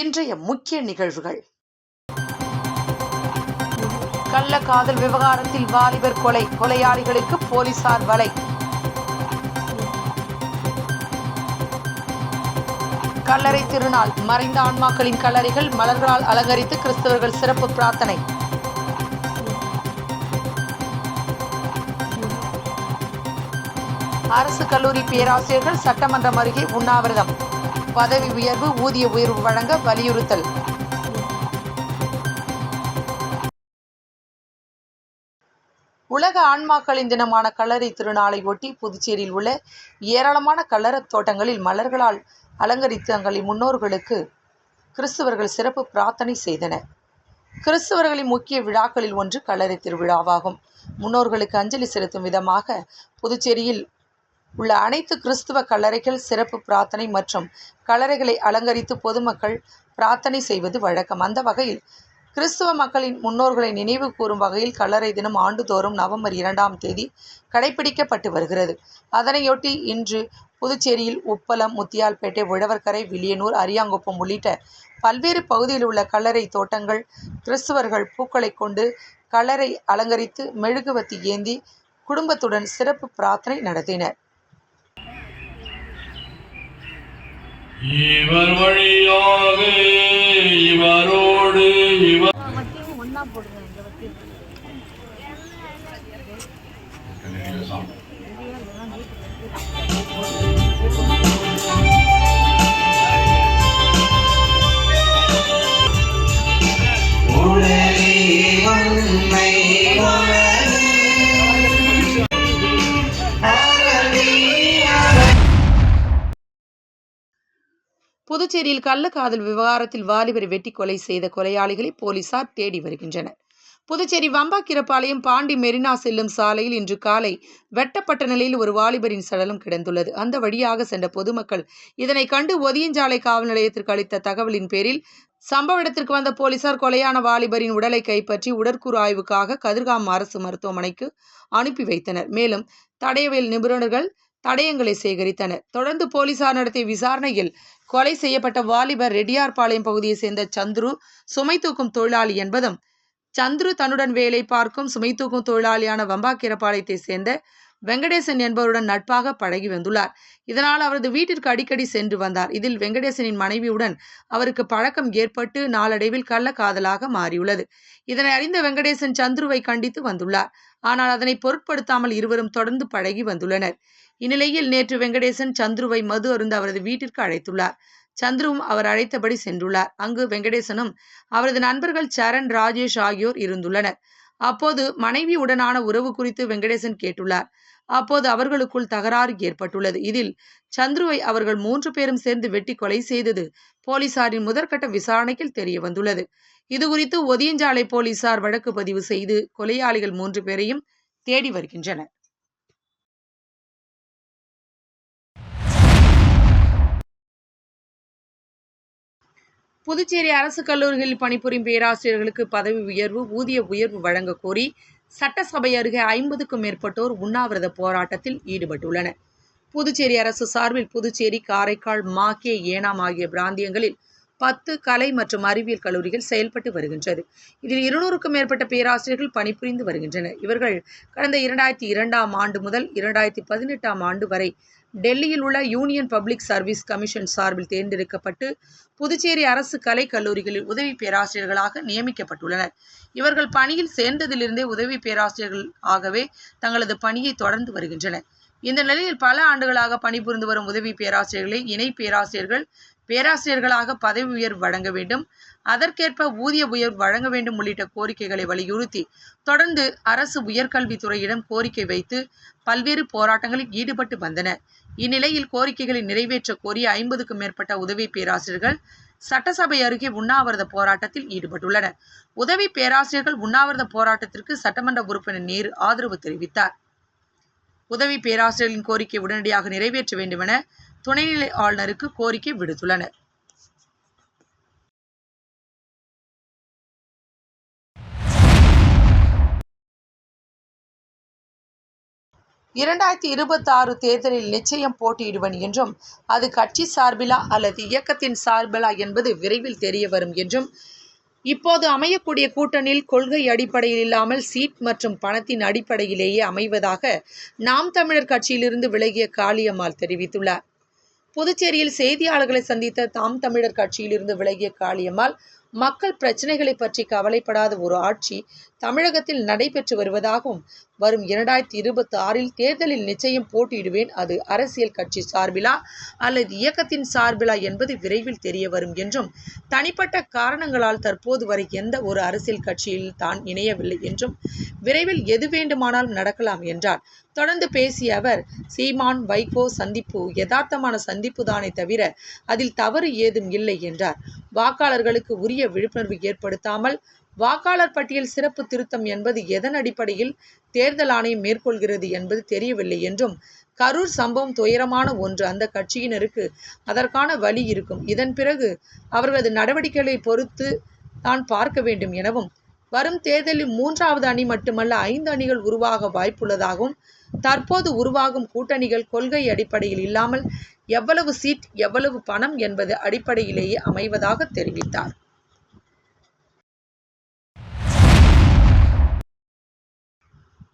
இன்றைய முக்கிய நிகழ்வுகள். கள்ளக்காதல் விவகாரத்தில் வாலிபர் கொலை கொலையாளிகளுக்கு போலீசார் வலை. கல்லறை திருநாள் மறைந்த ஆன்மாக்களின் கல்லறைகள் மலர்களால் அலங்கரித்து கிறிஸ்தவர்கள் சிறப்பு பிரார்த்தனை. அரசு கல்லூரி பேராசிரியர்கள் சட்டமன்றம் அருகே உண்ணாவிரதம். பதவி உயர்வு ஊதிய உயர்வு வழங்க வலியுறுத்தல். உலக ஆன்மாக்களின் தினமான கல்லறை திருநாளை ஒட்டி புதுச்சேரியில் உள்ள ஏராளமான கல்லறத் தோட்டங்களில் மலர்களால் அலங்கரித்து தங்களின் முன்னோர்களுக்கு கிறிஸ்துவர்கள் சிறப்பு பிரார்த்தனை செய்தனர். கிறிஸ்துவர்களின் முக்கிய விழாக்களில் ஒன்று கல்லறை திருவிழாவாகும். முன்னோர்களுக்கு அஞ்சலி செலுத்தும் விதமாக புதுச்சேரியில் உள்ள அனைத்து கிறிஸ்துவ கல்லறைகள் சிறப்பு பிரார்த்தனை மற்றும் கல்லறைகளை அலங்கரித்து பொதுமக்கள் பிரார்த்தனை செய்வது வழக்கம். அந்த வகையில் கிறிஸ்துவ மக்களின் முன்னோர்களை நினைவு கூறும் வகையில் கல்லறை தினம் ஆண்டுதோறும் நவம்பர் இரண்டாம் தேதி கடைபிடிக்கப்பட்டு வருகிறது. அதனையொட்டி இன்று புதுச்சேரியில் உப்பளம் முத்தியால்பேட்டை உழவர்கரை வில்லியனூர் அரியாங்குப்பம் உள்ளிட்ட பல்வேறு பகுதியில் உள்ள கல்லறை தோட்டங்கள் கிறிஸ்துவர்கள் பூக்களை கொண்டு கல்லறை அலங்கரித்து மெழுகுவத்தி ஏந்தி குடும்பத்துடன் சிறப்பு பிரார்த்தனை நடத்தினர். இவர் வழியாக இவரோடு இவர் ஒன்றா போடுங்க இந்த புதுச்சேரியில் கள்ளக்காதல் விவகாரத்தில் வாலிபரை வெட்டி கொலை செய்த கொலையாளிகளை போலீசார் தேடி வருகின்றனர். புதுச்சேரி வம்பாக்கிரப்பாளையம் பாண்டி மெரினா செல்லும் சாலையில் இன்று காலை வெட்டப்பட்ட நிலையில் ஒரு வாலிபரின் சடலம் கிடந்துள்ளது. அந்த வழியாக சென்ற பொதுமக்கள் இதனை கண்டு ஒதியஞ்சாலை காவல் நிலையத்திற்கு அளித்த தகவலின் பேரில் சம்பவ இடத்திற்கு வந்த போலீசார் கொலையான வாலிபரின் உடலை கைப்பற்றி உடற்கூறு ஆய்வுக்காக கதிர்காம் அரசு மருத்துவமனைக்கு அனுப்பி வைத்தனர். மேலும் தடயவியல் நிபுணர்கள் தடயங்களை சேகரித்தனர். தொடர்ந்து போலீசார் நடத்திய விசாரணையில் கொலை செய்யப்பட்ட வாலிபர் ரெட்டியார்பாளையம் பகுதியைச் சேர்ந்த சந்துரு சுமை தூக்கும் தொழிலாளி என்பதும் சந்துரு தன்னுடன் வேலை பார்க்கும் சுமை தூக்கும் தொழிலாளியான வம்பாக்கிரபாளையத்தை சேர்ந்த வெங்கடேசன் என்பவருடன் நட்பாக பழகி வந்துள்ளார். இதனால் அவரது வீட்டிற்கு அடிக்கடி சென்று வந்தார். இதில் வெங்கடேசனின் மனைவியுடன் அவருக்கு பழக்கம் ஏற்பட்டு நாளடைவில் கள்ளக்காதலாக மாறியுள்ளது. இதனை அறிந்த வெங்கடேசன் சந்துருவை கண்டித்து வந்துள்ளார். ஆனால் அதனை பொருட்படுத்தாமல் இருவரும் தொடர்ந்து பழகி வந்துள்ளனர். இந்நிலையில் நேற்று வெங்கடேசன் சந்துருவை மது அருந்து அவரது வீட்டிற்கு அழைத்துள்ளார். சந்துருவும் அவர் அழைத்தபடி சென்றுள்ளார். அங்கு வெங்கடேசனும் அவரது நண்பர்கள் சரண் ராஜேஷ் ஆகியோர் இருந்துள்ளனர். அப்போது மனைவியுடனான உறவு குறித்து வெங்கடேசன் கேட்டுள்ளார். அப்போது அவர்களுக்குள் தகராறு ஏற்பட்டுள்ளது. இதில் சந்துருவை அவர்கள் மூன்று பேரும் சேர்ந்து வெட்டி கொலை செய்தது போலீசாரின் முதற்கட்ட விசாரணையில் தெரிய வந்துள்ளது இதுகுறித்து ஒதியஞ்சாலை போலீசார் வழக்கு பதிவு செய்து கொலையாளிகள் மூன்று பேரையும் தேடி வருகின்றனர். புதுச்சேரி அரசு கல்லூரிகளில் பணிபுரியும் பேராசிரியர்களுக்கு பதவி உயர்வு ஊதிய உயர்வு வழங்க கோரி சட்டசபை அருகே ஐம்பதுக்கும் மேற்பட்டோர் உண்ணாவிரத போராட்டத்தில் ஈடுபட்டுள்ளனர். புதுச்சேரி அரசு சார்பில் புதுச்சேரி காரைக்கால் மாக்கே ஏனாம் ஆகிய பிராந்தியங்களில் பத்து கலை மற்றும் அறிவியல் கல்லூரிகள் செயல்பட்டு வருகின்றது. இதில் இருநூறுக்கும் மேற்பட்ட பேராசிரியர்கள் பணிபுரிந்து வருகின்றனர். இவர்கள் கடந்த இரண்டாயிரத்தி இரண்டாம் ஆண்டு முதல் இரண்டாயிரத்தி பதினெட்டாம் ஆண்டு வரை டெல்லியில் உள்ள யூனியன் பப்ளிக் சர்வீஸ் கமிஷன் சார்பில் தேர்ந்தெடுக்கப்பட்டு புதுச்சேரி அரசு கலை கல்லூரிகளில் உதவி பேராசிரியர்களாக நியமிக்கப்பட்டுள்ளனர். இவர்கள் பணியில் சேர்ந்ததிலிருந்தே உதவி பேராசிரியர்கள் ஆகவே தங்களது பணியை தொடர்ந்து வருகின்றனர். இந்த நிலையில் பல ஆண்டுகளாக பணிபுரிந்து வரும் உதவி பேராசிரியர்களை இணை பேராசிரியர்கள் பேராசிரியர்களாக பதவி உயர்வு வழங்க வேண்டும். அதற்கேற்ப ஊதிய உயர்வு வழங்க வேண்டும் உள்ளிட்ட கோரிக்கைகளை வலியுறுத்தி தொடர்ந்து அரசு உயர்கல்வித்துறையிடம் கோரிக்கை வைத்து பல்வேறு போராட்டங்களில் ஈடுபட்டு வந்தனர். இந்நிலையில் கோரிக்கைகளை நிறைவேற்ற கோரி ஐம்பதுக்கும் மேற்பட்ட உதவி பேராசிரியர்கள் சட்டசபை அருகே உண்ணாவிரத போராட்டத்தில் ஈடுபட்டுள்ளனர். உதவி பேராசிரியர்கள் உண்ணாவிரத போராட்டத்திற்கு சட்டமன்ற உறுப்பினர் நேரு ஆதரவு தெரிவித்தார். உதவி பேராசிரியர்களின் கோரிக்கை உடனடியாக நிறைவேற்ற வேண்டுமென துணைநிலை ஆளுநருக்கு கோரிக்கை விடுத்துள்ளனர். இரண்டாயிரத்தி இருபத்தி ஆறு தேர்தலில் நிச்சயம் போட்டியிடுவன் என்றும் அது கட்சி சார்பிலா அல்லது இயக்கத்தின் சார்பிலா என்பது விரைவில் தெரிய வரும் என்றும் இப்போது அமையக்கூடிய கூட்டணியில் கொள்கை அடிப்படையில் இல்லாமல் சீட் மற்றும் பணத்தின் அடிப்படையிலேயே அமைவதாக நாம் தமிழர் கட்சியிலிருந்து விலகிய காளியம்மாள் தெரிவித்துள்ளார். புதுச்சேரியில் செய்தியாளர்களை சந்தித்த தாம் தமிழர் கட்சியிலிருந்து விலகிய காளியம்மாள் மக்கள் பிரச்சனைகளை பற்றி கவலைப்படாத ஒரு ஆட்சி தமிழகத்தில் நடைபெற்று வருவதாகவும் வரும் இரண்டாயிரத்தி இருபத்தி ஆறில் தேர்தலில் நிச்சயம் போட்டியிடுவேன். அது அரசியல் கட்சி சார்பிலா அல்லது இயக்கத்தின் சார்பிலா என்பது விரைவில் தெரிய வரும் என்றும் தனிப்பட்ட காரணங்களால் தற்போது வரை எந்த ஒரு அரசியல் கட்சியில் தான் இணையவில்லை என்றும் விரைவில் எது வேண்டுமானாலும் நடக்கலாம் என்றார். தொடர்ந்து பேசிய அவர் சீமான் வைகோ சந்திப்பு யதார்த்தமான சந்திப்பு தானே தவிர அதில் தவறு ஏதும் இல்லை என்றார். வாக்காளர்களுக்கு உரிய விழிப்புணர்வு ஏற்படுத்தாமல் வாக்காளர் பட்டியல் சிறப்பு திருத்தம் என்பது எதன் அடிப்படையில் தேர்தல் ஆணையம் மேற்கொள்கிறது என்பது தெரியவில்லை என்றும் கரூர் சம்பவம் துயரமான ஒன்று. அந்த கட்சியினருக்கு அதற்கான வழி இருக்கும். இதன் பிறகு அவர்களது நடவடிக்கைகளை பொறுத்து தான் பார்க்க வேண்டும் எனவும் வரும் தேர்தலில் மூன்றாவது அணி மட்டுமல்ல ஐந்து அணிகள் உருவாக வாய்ப்புள்ளதாகவும் தற்போது உருவாகும் கூட்டணிகள் கொள்கை அடிப்படையில் இல்லாமல் எவ்வளவு சீட் எவ்வளவு பணம் என்பது அடிப்படையிலேயே அமைவதாக தெரிவித்தார்.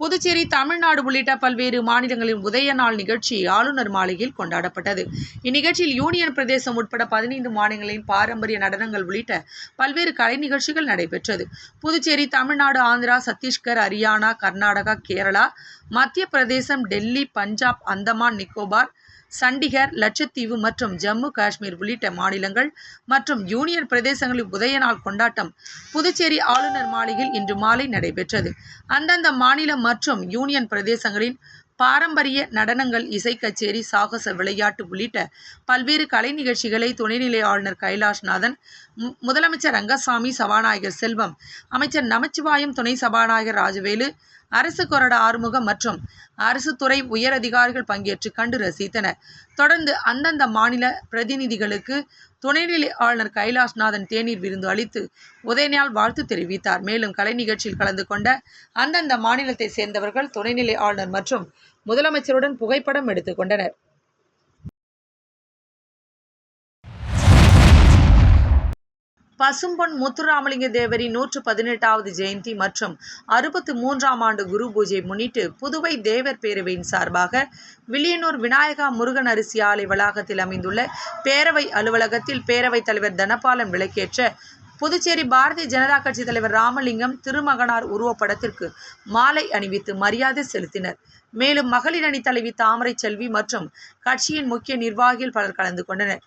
புதுச்சேரி தமிழ்நாடு உள்ளிட்ட பல்வேறு மாநிலங்களின் உதய நாள் நிகழ்ச்சி ஆளுநர் மாளிகையில் கொண்டாடப்பட்டது. இந்நிகழ்ச்சியில் யூனியன் பிரதேசம் உட்பட பதினைந்து மாநிலங்களின் பாரம்பரிய நடனங்கள் உள்ளிட்ட பல்வேறு கலை நிகழ்ச்சிகள் நடைபெற்றது. புதுச்சேரி தமிழ்நாடு ஆந்திரா சத்தீஸ்கர் ஹரியானா கர்நாடகா கேரளா மத்திய பிரதேசம் டெல்லி பஞ்சாப் அந்தமான் நிக்கோபார் சண்டிகர் லட்சத்தீவு மற்றும் ஜம்மு காஷ்மீர் உள்ளிட்ட மாநிலங்கள் மற்றும் யூனியன் பிரதேசங்களின் உதய நாள் கொண்டாட்டம் புதுச்சேரி ஆளுநர் மாளிகையில் இன்று மாலை நடைபெற்றது. அந்தந்த மாநிலம் மற்றும் யூனியன் பிரதேசங்களின் பாரம்பரிய நடனங்கள் இசை கச்சேரி சாகச விளையாட்டு உள்ளிட்ட பல்வேறு கலை நிகழ்ச்சிகளை துணைநிலை ஆளுநர் கைலாஷ்நாதன் மு- முதலமைச்சர் ரங்கசாமி சபாநாயகர் செல்வம் அமைச்சர் நமச்சிவாயம் துணை சபாநாயகர் ராஜவேலு அரசு கொறடா ஆறுமுகம் மற்றும் அரசு துறை உயர் அதிகாரிகள் பங்கேற்று கண்டு ரசித்தனர். தொடர்ந்து அந்தந்த மாநில பிரதிநிதிகளுக்கு துணைநிலை ஆளுநர் கைலாஷ்நாதன் தேநீர் விருந்து அளித்து உதயநாள் வாழ்த்து தெரிவித்தார். மேலும் கலை நிகழ்ச்சியில் கலந்து கொண்ட அந்தந்த மாநிலத்தை சேர்ந்தவர்கள் துணைநிலை ஆளுநர் மற்றும் முதலமைச்சருடன் புகைப்படம் எடுத்துக் பசும்பொன் முத்துராமலிங்க தேவரின் நூற்று பதினெட்டாவது ஜெயந்தி மற்றும் அறுபத்து மூன்றாம் ஆண்டு குரு பூஜை முன்னிட்டு புதுவை தேவர் பேரவையின் சார்பாக வில்லியனூர் விநாயகா முருகன் அரிசி ஆலை வளாகத்தில் அமைந்துள்ள பேரவை அலுவலகத்தில் பேரவைத் தலைவர் தனபாலன் விளக்கேற்ற புதுச்சேரி பாரதிய ஜனதா கட்சி தலைவர் ராமலிங்கம் திருமகனார் உருவப்படத்திற்கு மாலை அணிவித்து மரியாதை செலுத்தினர். மேலும் மகளிர் அணி தலைவி தாமரை செல்வி மற்றும் கட்சியின் முக்கிய நிர்வாகிகள் பலர் கலந்து கொண்டனர்.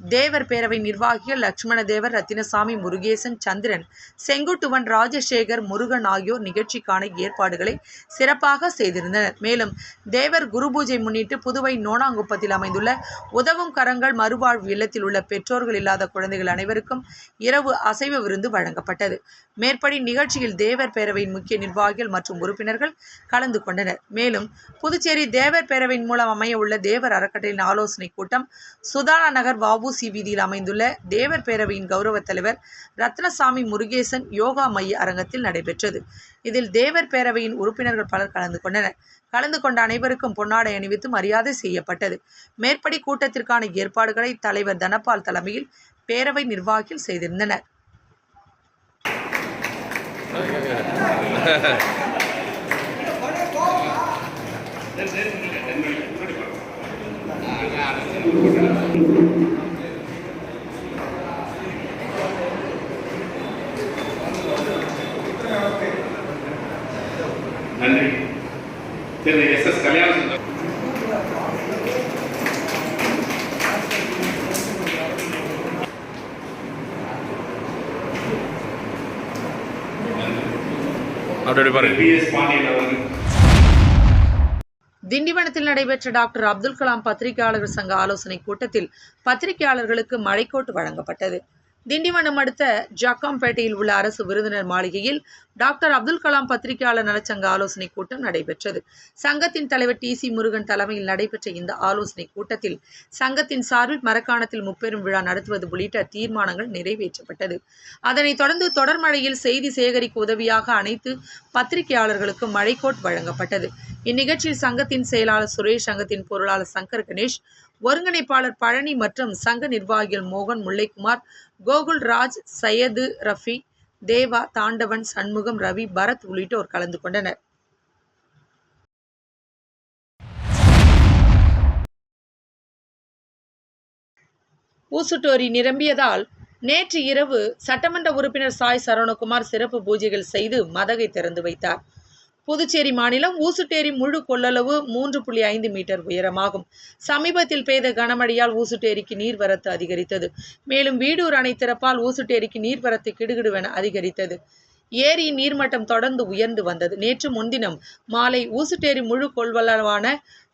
தேவர் பேரவை நிர்வாகிகள் லட்சுமண தேவர் ரத்தினசாமி முருகேசன் சந்திரன் செங்குட்டுவன் ராஜசேகர் முருகன் ஆகியோர் நிகழ்ச்சிக்கான ஏற்பாடுகளை சிறப்பாக செய்திருந்தனர். மேலும் தேவர் குரு பூஜை முன்னிட்டு புதுவை நோனாங்குப்பத்தில் அமைந்துள்ள உதவும் கரங்கள் மறுவாழ்வு இல்லத்தில் உள்ள பெற்றோர்கள் இல்லாத குழந்தைகள் அனைவருக்கும் இரவு அசைவ விருந்து வழங்கப்பட்டது. மேற்படி நிகழ்ச்சியில் தேவர் பேரவையின் முக்கிய நிர்வாகிகள் மற்றும் உறுப்பினர்கள் கலந்து கொண்டனர். மேலும் புதுச்சேரி தேவர் பேரவையின் மூலம் அமைய உள்ள தேவர் அறக்கட்டளையின் ஆலோசனை கூட்டம் சுதானா நகர் வஉசி வீதியில் அமைந்துள்ள தேவர் பேரவையின் கௌரவ தலைவர் ரத்னசாமி முருகேசன் யோகா மைய அரங்கத்தில் நடைபெற்றது. இதில் தேவர் பேரவையின் உறுப்பினர்கள் பலர் கலந்து கொண்டனர். கலந்து கொண்ட அனைவருக்கும் பொன்னாடை அணிவித்து மரியாதை செய்யப்பட்டது. மேற்படி கூட்டத்திற்கான ஏற்பாடுகளை தலைவர் தனபால் தலைமையில் பேரவை நிர்வாகிகள் செய்திருந்தனர். நன்றி. திரு எஸ் எஸ் கல்யாண சுந்தரம் அப்படி பாருங்க. பி எஸ் பாண்டியன் அவர்கள். திண்டிவனத்தில் நடைபெற்ற டாக்டர் அப்துல் கலாம் பத்திரிகையாளர்கள் சங்க ஆலோசனை கூட்டத்தில் பத்திரிகையாளர்களுக்கு மழைக்கோட்டு வழங்கப்பட்டது. திண்டிவனம் அடுத்த ஜக்காம்பேட்டையில் உள்ள அரசு விருந்தினர் மாளிகையில் டாக்டர் அப்துல் கலாம் பத்திரிகையாளர் நலச்சங்க ஆலோசனை கூட்டம் நடைபெற்றது. சங்கத்தின் தலைவர் டி சி முருகன் தலைமையில் நடைபெற்ற இந்த ஆலோசனை கூட்டத்தில் சங்கத்தின் சார்பில் மரக்காணத்தில் முப்பெரும் விழா நடத்துவது உள்ளிட்ட தீர்மானங்கள் நிறைவேற்றப்பட்டது. அதனைத் தொடர்ந்து தொடர் மழையில் செய்தி சேகரிக்க உதவியாக அனைத்து பத்திரிகையாளர்களுக்கும் மழைக்கோட் வழங்கப்பட்டது. இந்நிகழ்ச்சியில் சங்கத்தின் செயலாளர் சுரேஷ் சங்கத்தின் பொருளாளர் சங்கர் கணேஷ் ஒருங்கிணைப்பாளர் பழனி மற்றும் சங்க நிர்வாகிகள் மோகன் முல்லைக்குமார் கோகுல் ராஜ் சையது ரஃபி தேவா தாண்டவன் சண்முகம் ரவி பரத் உள்ளிட்டோர் கலந்து கொண்டனர். ஊசுட்டோரி நிரம்பியதால் நேற்று இரவு சட்டமன்ற உறுப்பினர் சாய் சரவணகுமார் சிறப்பு பூஜைகள் செய்து மதகை திறந்து வைத்தார். புதுச்சேரி மாநிலம் ஊசுட்டேரி முழு கொள்ளளவு மூன்று புள்ளி ஐந்து மீட்டர் உயரமாகும். சமீபத்தில் பெய்த கனமழையால் ஊசுட்டேரிக்கு நீர்வரத்து அதிகரித்தது. மேலும் வீடூர் அணை திறப்பால் ஊசுட்டேரிக்கு நீர்வரத்து கிடுகிடுவென அதிகரித்தது. ஏரியின் நீர்மட்டம் தொடர்ந்து உயர்ந்து வந்தது. நேற்று முன்தினம் மாலை ஊசுட்டேரி முழு கொள்வளவான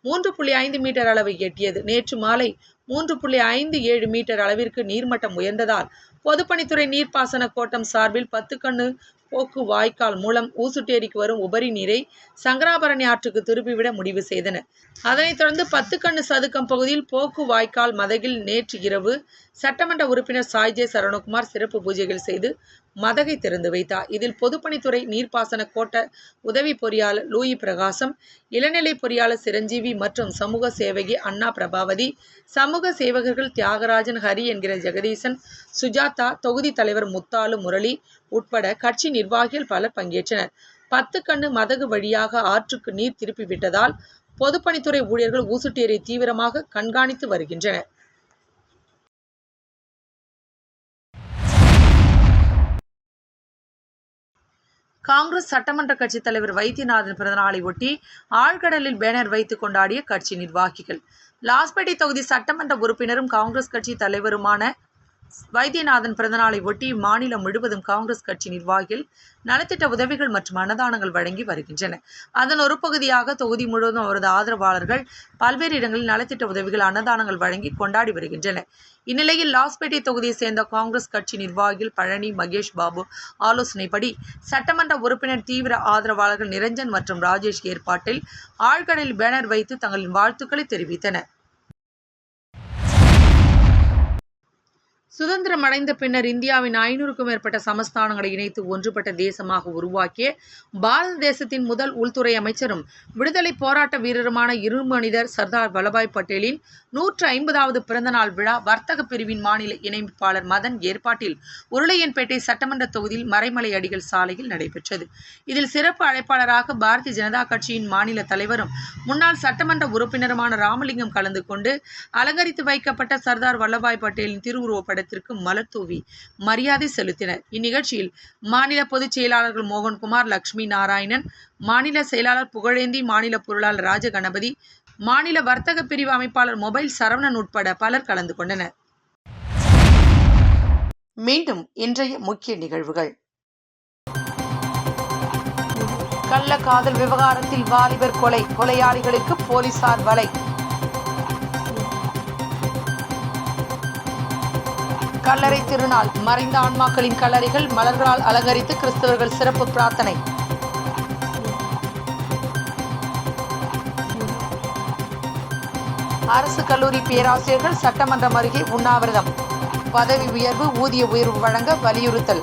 மூன்று புள்ளி ஐந்து மீட்டர் அளவை எட்டியது. நேற்று மாலை மூன்று புள்ளி ஐந்து ஏழு மீட்டர் அளவிற்கு நீர்மட்டம் உயர்ந்ததால் பொதுப்பணித்துறை நீர்ப்பாசன கோட்டம் சார்பில் பத்து கண்ணு போக்கு வாய்க்கால் மூலம் ஊசுட்டேரிக்கு வரும் உபரி நீரை சங்கராபரணி ஆற்றுக்கு திருப்பிவிட முடிவு செய்தனர் அதனைத் தொடர்ந்து பத்து கண்ணு சதுக்கம் பகுதியில் போக்கு வாய்க்கால் மதகில் நேற்று இரவு சட்டமன்ற உறுப்பினர் சாய்ஜே சரவணகுமார் சிறப்பு பூஜைகள் செய்து மதகை திறந்து வைத்தார் இதில் பொதுப்பணித்துறை நீர்ப்பாசன கோட்ட உதவி பொறியாளர் லூயி பிரகாசம் இளநிலை பொறியாளர் சிரஞ்சீவி மற்றும் சமூக சேவகி அண்ணா பிரபாவதி சமூக சேவகர்கள் தியாகராஜன் ஹரி என்கிற ஜெகதீசன் சுஜாதா தொகுதி தலைவர் முத்தாலு முரளி உட்பட கட்சி நிர்வாகிகள் பலர் பங்கேற்றனர். பத்து கண்ணு மதகு வழியாக ஆற்றுக்கு நீர் திருப்பி விட்டதால் பொதுப்பணித்துறை ஊழியர்கள் ஊசுட்டேரியை தீவிரமாக கண்காணித்து வருகின்றனர். காங்கிரஸ் சட்டமன்ற கட்சித் தலைவர் வைத்தியநாதன் பிறந்தநாளை ஒட்டி ஆழ்கடலில் பேனர் வைத்து கொண்டாடிய கட்சி நிர்வாகிகள். லாஸ்பேட்டை தொகுதி சட்டமன்ற உறுப்பினரும் காங்கிரஸ் கட்சி தலைவருமான வைத்தியநாதன் பிறந்தநாளை ஒட்டி மாநிலம் முழுவதும் காங்கிரஸ் கட்சி நிர்வாகிகள் நலத்திட்ட உதவிகள் மற்றும் அன்னதானங்கள் வழங்கி வருகின்றன. அதன் ஒரு பகுதியாக தொகுதி முழுவதும் அவரது ஆதரவாளர்கள் பல்வேறு இடங்களில் நலத்திட்ட உதவிகள் அன்னதானங்கள் வழங்கி கொண்டாடி வருகின்றனர். இந்நிலையில் லாஸ்பேட்டை தொகுதியை சேர்ந்த காங்கிரஸ் கட்சி நிர்வாகிகள் பழனி மகேஷ் பாபு ஆலோசனைப்படி சட்டமன்ற உறுப்பினர் தீவிர ஆதரவாளர்கள் நிரஞ்சன் மற்றும் ராஜேஷ் ஏற்பாட்டில் ஆழ்கடலில் பேனர் வைத்து தங்களின் வாழ்த்துக்களை தெரிவித்தனர். சுதந்திரம் அடைந்த பின்னர் இந்தியாவின் ஐநூறுக்கும் மேற்பட்ட சமஸ்தானங்களை இணைத்து ஒன்றுபட்ட தேசமாக உருவாக்கிய பாரத தேசத்தின் முதல் உள்துறை அமைச்சரும் விடுதலை போராட்ட வீரருமான இருமனிதர் சர்தார் வல்லபாய் பட்டேலின் நூற்று ஐம்பதாவது பிறந்தநாள் விழா வர்த்தக பிரிவின் மாநில இணைப்பாளர் மதன் ஏற்பாட்டில் உருளையன்பேட்டை சட்டமன்ற தொகுதியில் மறைமலை அடிகள் சாலையில் நடைபெற்றது. இதில் சிறப்பு அழைப்பாளராக பாரதிய ஜனதா கட்சியின் மாநில தலைவரும் முன்னாள் சட்டமன்ற உறுப்பினருமான ராமலிங்கம் கலந்து கொண்டு அலங்கரித்து வைக்கப்பட்ட சர்தார் வல்லபாய் பட்டேலின் திருவுருவப்பட படத்திற்கு மலர் தூவி மரியாதை செலுத்தினர். இந்நிகழ்ச்சியில் மாநில பொதுச் செயலாளர்கள் மோகன்குமார் லட்சுமி நாராயணன் மாநில செயலாளர் புகழேந்தி மாநில பொருளாளர் ராஜகணபதி மாநில வர்த்தக பிரிவு அமைப்பாளர் மொபைல் சரவணன் உட்பட பலர் கலந்து கொண்டனர். மீண்டும் இன்றைய முக்கிய நிகழ்வுகள். கள்ளக்காதல் விவகாரத்தில் வாலிபர் கொலை கொலையாளிகளுக்கு போலீசார் வலை. கல்லறை திருநாள். மறைந்த ஆன்மாக்களின் கல்லறைகள் மலர்களால் அலங்கரித்து கிறிஸ்தவர்கள் சிறப்பு பிரார்த்தனை. அரசு கல்லூரி பேராசிரியர்கள் சட்டமன்றம் அருகே உண்ணாவிரதம். பதவி உயர்வு ஊதிய உயர்வு வழங்க வலியுறுத்தல்.